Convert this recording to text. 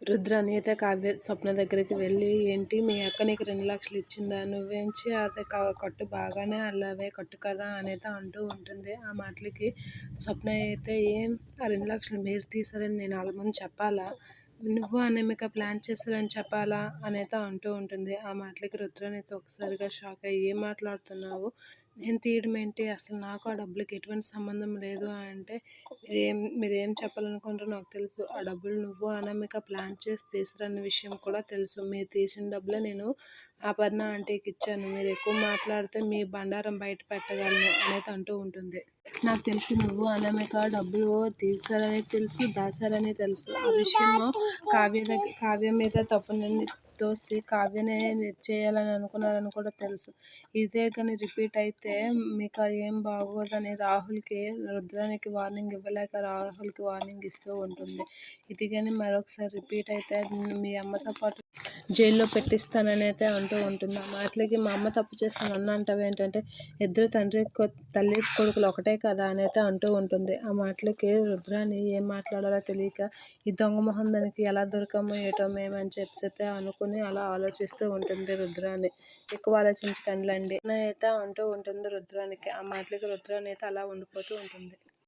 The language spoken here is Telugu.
రుద్ర అయితే కావ్య స్వప్న దగ్గరికి వెళ్ళి ఏంటి మీ అక్క నీకు రెండు లక్షలు ఇచ్చిందా? నువ్వేంచి అది కట్టు బాగానే అల్లావే కట్టు కదా అనేది అంటూ ఉంటుంది. ఆ మాటలకి స్వప్న అయితే ఏం? ఆ రెండు లక్షలు మీరు తీసారని నేను అలమని చెప్పాలా? నువ్వు అనేమిక ప్లాన్ చేశారని చెప్పాలా? అనేది అంటూ ఉంటుంది. ఆ మాటలకి రుద్రాని అయితే ఒకసారిగా షాక్ అయ్యి ఏం మాట్లాడుతున్నావు? నేను తీయడం ఏంటి? అసలు నాకు ఆ డబ్బులకి ఎటువంటి సంబంధం లేదు అంటే మీరేం మీరేం చెప్పాలనుకుంటారో నాకు తెలుసు. ఆ డబ్బులు నువ్వు అనామిక ప్లాన్ చేసి తీసిరన్న విషయం కూడా తెలుసు. మీరు తీసిన డబ్బులే నేను ఆపర్ణ ఆంటీకి ఇచ్చాను. మీరు ఎక్కువ మాట్లాడితే మీ బండారం బయట పెట్టగలను అనేది అంటూ ఉంటుంది. నాకు తెలిసి నువ్వు అనామిక డబ్బులు తీసారని తెలుసు దాచారని తెలుసు. ఆ విషయము కావ్య దగ్గర కావ్య మీద తప్పునని తోసి కావ్యనే చేయాలని అనుకున్నారని కూడా తెలుసు. ఇదే కానీ రిపీట్ అయితే మీకు ఏం బాగోదని రాహుల్కి రుద్రానికి వార్నింగ్ ఇవ్వలేక రాహుల్కి వార్నింగ్ ఇస్తూ ఉంటుంది. ఇది కానీ మరొకసారి రిపీట్ అయితే మీ అమ్మతో పాటు జైల్లో పెట్టిస్తానని అయితే అంటూ ఉంటుంది ఆ మాటలకి మా అమ్మ తప్పు చేస్తాను అన్న అంటావు ఏంటంటే ఇద్దరు తండ్రి తల్లి కొడుకులు ఒకటే కదా అని అయితే అంటూ ఉంటుంది. ఆ మాటలకి రుద్రాని ఏం మాట్లాడాలో తెలియక ఈ దొంగ మొహం దానికి ఎలా దొరకమో ఏటో మేమని చెప్పి అయితే అనుకుని అలా ఆలోచిస్తూ ఉంటుంది రుద్రాని. ఎక్కువ ఆలోచించకండి అయితే అంటూ ఉంటుంది రుద్రానికి. ఆ మాటలకి రుద్రాని అయితే అలా ఉండిపోతూ ఉంటుంది.